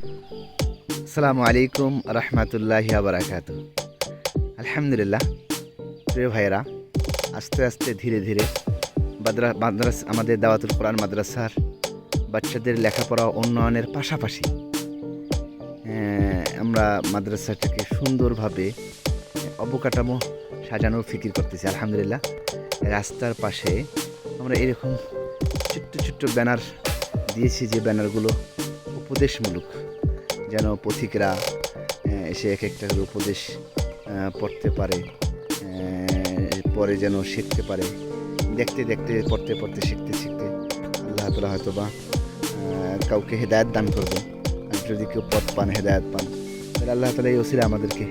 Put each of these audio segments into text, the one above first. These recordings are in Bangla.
আসসালামু আলাইকুম রহমতুল্লাহ বারাকাত আলহামদুলিল্লাহ, প্রিয় ভাইয়েরা, আস্তে আস্তে ধীরে ধীরে মাদ্রাস, আমাদের দাওয়াতুল কোরআন মাদ্রাসার বাচ্চাদের লেখাপড়া উন্নয়নের পাশাপাশি আমরা মাদ্রাসাটাকে সুন্দরভাবে অবকাঠামো সাজানোর ফিকির করতেছি, আলহামদুলিল্লাহ। রাস্তার পাশে আমরা এরকম ছোট্ট ছোট্ট ব্যানার দিয়েছি, যে ব্যানারগুলো উপদেশমূলক। যেন পথিকরা এসে এক একটা উপদেশ পড়তে পারে পরে যেন শিখতে পারে। দেখতে দেখতে, পড়তে পড়তে, শিখতে শিখতে আল্লাহ তালা হয়তো বা কাউকে হেদায়ত দান করবেন আর যদি কেউ পথ পান, হেদায়ত পান, তাহলে আল্লাহ তালা এই ওসিলা আমাদেরকে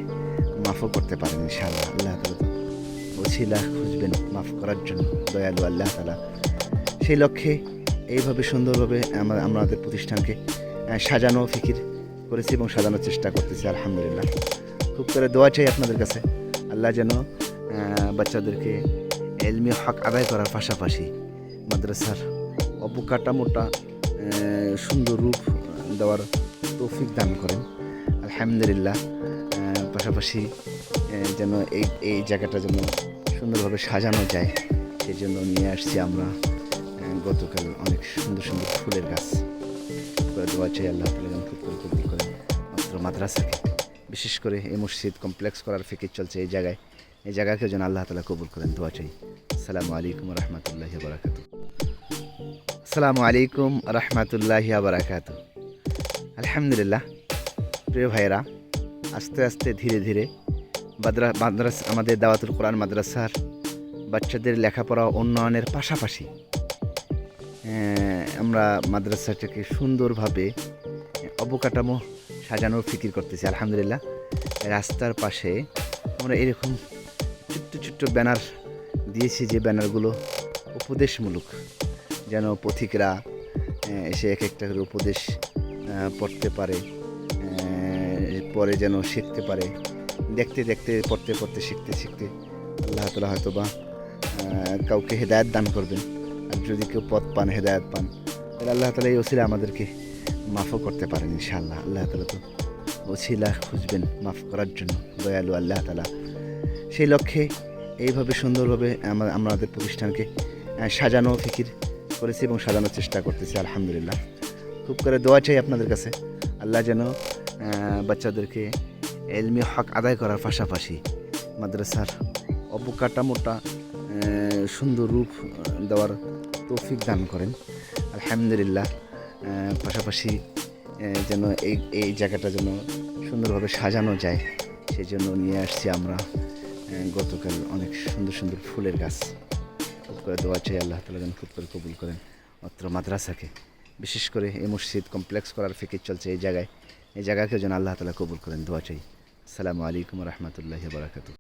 মাফও করতে পারেন ইনশাআল্লাহ। আল্লাহ তালা ওসিলা খুঁজবেন মাফ করার জন্য। দয়ালু আল্লাহ তালা সেই লক্ষ্যে এইভাবে সুন্দরভাবে আমরা, আমাদের প্রতিষ্ঠানকে সাজানো ফিকির করেছি এবং সাজানোর চেষ্টা করতেছি, আলহামদুলিল্লাহ। খুব করে দোয়া চাই আপনাদের কাছে। আল্লাহ যেন বাচ্চাদেরকে এলমি হক আদায় করার পাশাপাশি মাদ্রাসার অবকাঠামোটা সুন্দর রূপ দেওয়ার তৌফিক দান করেন। আলহামদুলিল্লাহ পাশাপাশি যেন এই এই জায়গাটা যেন সুন্দরভাবে সাজানো যায় সেই জন্য নিয়ে আসছি আমরা গতকাল অনেক সুন্দর সুন্দর ফুলের গাছ। দোয়া চাই আল্লাহ মাদ্রাসাকে বিশেষ করে এই মসজিদ কমপ্লেক্স করার ফিকির চলছে এই জায়গায়। এই জায়গাকে যেন আল্লাহ তালা কবুল করেন, দোয়া চাই। আসসালামু আলাইকুম রহমতুল্লাহ বারাকাত আসসালামু আলাইকুম রহমতুল্লাহ বারাকাত আলহামদুলিল্লাহ, প্রিয় ভাইয়েরা, আস্তে আস্তে ধীরে ধীরে মাদ্রাস, আমাদের দাওয়াতুল কোরআন মাদ্রাসার বাচ্চাদের লেখাপড়া উন্নয়নের পাশাপাশি আমরা মাদ্রাসাটাকে সুন্দরভাবে অবকাঠামো সাজানোর ফিকির করতেছি, আলহামদুলিল্লাহ। রাস্তার পাশে আমরা এরকম ছোট্ট ছোট্ট ব্যানার দিয়েছি যে ব্যানারগুলো উপদেশমূলক, যেন পথিকরা এসে এক একটা করে উপদেশ পড়তে পারে পরে যেন শিখতে পারে। দেখতে দেখতে, পড়তে পড়তে শিখতে শিখতে আল্লাহ তালা হয়তো বা কাউকে হেদায়ত দান করবেন। আর যদি কেউ পথ পান, হেদায়ত পান, তাহলে আল্লাহ তালা এই ওসিরা আমাদেরকে মাফও করতে পারেন ইনশাআল্লাহ, আল্লাহ তালা তো ওসিলা খুঁজবেন মাফ করার জন্য। দয়ালু আল্লাহ তালা সেই লক্ষ্যে এইভাবে সুন্দরভাবে আমরা আমাদের প্রতিষ্ঠানকে সাজানো, ফিকির করেছি এবং সাজানোর চেষ্টা করতেছি, আলহামদুলিল্লাহ। খুব করে দোয়া চাই আপনাদের কাছে। আল্লাহ যেন বাচ্চাদেরকে এলমি হক আদায় করার পাশাপাশি মাদ্রাসার অবকাঠামোটা সুন্দর রূপ দেওয়ার তৌফিক দান করেন। আলহামদুলিল্লাহ। পাশাপাশি যেন এই এই জায়গাটা যেন সুন্দরভাবে সাজানো যায় সেই জন্য নিয়ে আসছি আমরা গতকাল অনেক সুন্দর সুন্দর ফুলের গাছ। খুব করে দোয়া চাই আল্লাহ তালা যেন খুব করে কবুল করেন অত্র মাদ্রাসাকে। বিশেষ করে এই মসজিদ কমপ্লেক্স করার ফিকির চলছে এই জায়গায়। এই জায়গাকে যেন আল্লাহ তালা কবুল করেন, দোয়া চাই। আসসালামু আলাইকুম রহমতুল্লাহ বারাকাতু